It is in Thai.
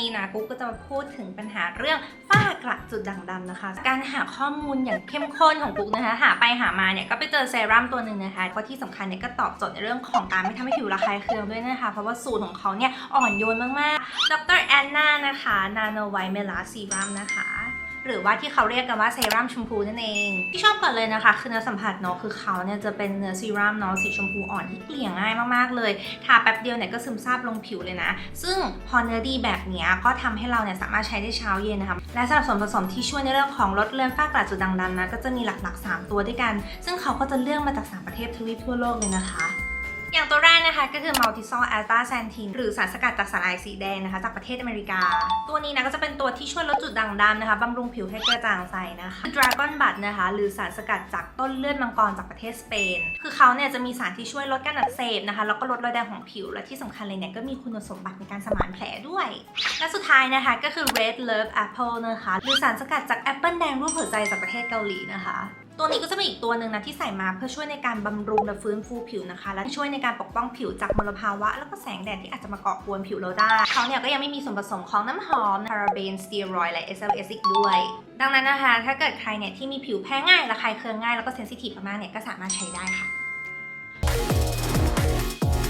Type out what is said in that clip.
นี้นะกุ๊กก็จะมาพูดถึงปัญหาเรื่องฝ้ากระจุดด่างดำนะคะ การหาข้อมูลอย่างเข้มข้นของกุ๊กนะคะ หาไปหามาเนี่ยก็ไปเจอเซรั่มตัวหนึ่งนะคะก็ที่สำคัญเนี่ยก็ตอบโจทย์ในเรื่องของการไม่ทำให้ผิวระคายเคืองด้วยนะคะ เพราะว่าสูตรของเขาเนี่ยอ่อนโยนมากๆดรแอนนานะคะนาโนไวเมลาซีรัมนะคะ หรือว่าที่เขาเรียกกันว่าเซรั่มชมพูนั่นเอง ที่ชอบก่อนเลยนะคะคือเนื้อสัมผัสเนาะคือเขาเนี่ยจะเป็นเนื้อซีรั่มเนาะสีชมพูอ่อนที่เกลี่ยง่ายมากๆเลยทาแป๊บเดียวเนี่ยก็ซึมซาบลงผิวเลยนะ ซึ่งพอเนื้อดีแบบนี้ก็ทำให้เราเนี่ยสามารถใช้ได้เช้าเย็นนะคะและสำหรับส่วนผสมที่ช่วยในเรื่องของลดเลือนฝ้ากระจุดด่างดำนะก็จะมีหลักๆ 3 ตัวด้วยกัน ซึ่งเขาก็จะเลือกมาจาก3ประเทศทวีปทั่วโลกเลยนะคะ อย่างตัวแรกนะคะก็คือ Multisol a l t a s a n t i n หรือสารสกัดจากสาหร่ายสีแดงนะคะ จากประเทศอเมริกา ตัวนี้นะก็จะเป็นตัวที่ช่วยลดจุดด่างดำนะคะบำรุงผิวให้กระจ่างใสนะคะ Dragon Bud นะคะหรือสารสกัดจากต้นเลือดมังกรจากประเทศสเปน คือเขาเนี่ยจะมีสารที่ช่วยลดการอักเสบนะคะแล้วก็ลดรอยแดงของผิวและที่สำคัญเลยเนี่ยก็มีคุณสมบัติในการสมานแผลด้วย และสุดท้ายนะคะก็คือ Red Love Apple นะคะหรือสารสกัดจากแอปเปิลแดงรูปหัวใจจากประเทศเกาหลีนะคะ ตัวนี้ก็จะเป็นอีกตัวหนึ่งนะที่ใส่มาเพื่อช่วยในการบำรุงและฟื้นฟูผิวนะคะ และช่วยในการปกป้องผิวจากมลภาวะ แล้วก็แสงแดดที่อาจจะมาเกาะกวนผิวเราได้เขาเนี่ยก็ยังไม่มีส่วนผสมของน้ำหอมพาราเบนสเตียรอยด์และ SLS อีกด้วย ดังนั้นนะคะ ถ้าเกิดใครเนี่ยที่มีผิวแพ้ง่ายระคายเคืองง่ายแล้วก็เซนซิทีฟมากๆเนี่ยก็สามารถใช้ได้ค่ะ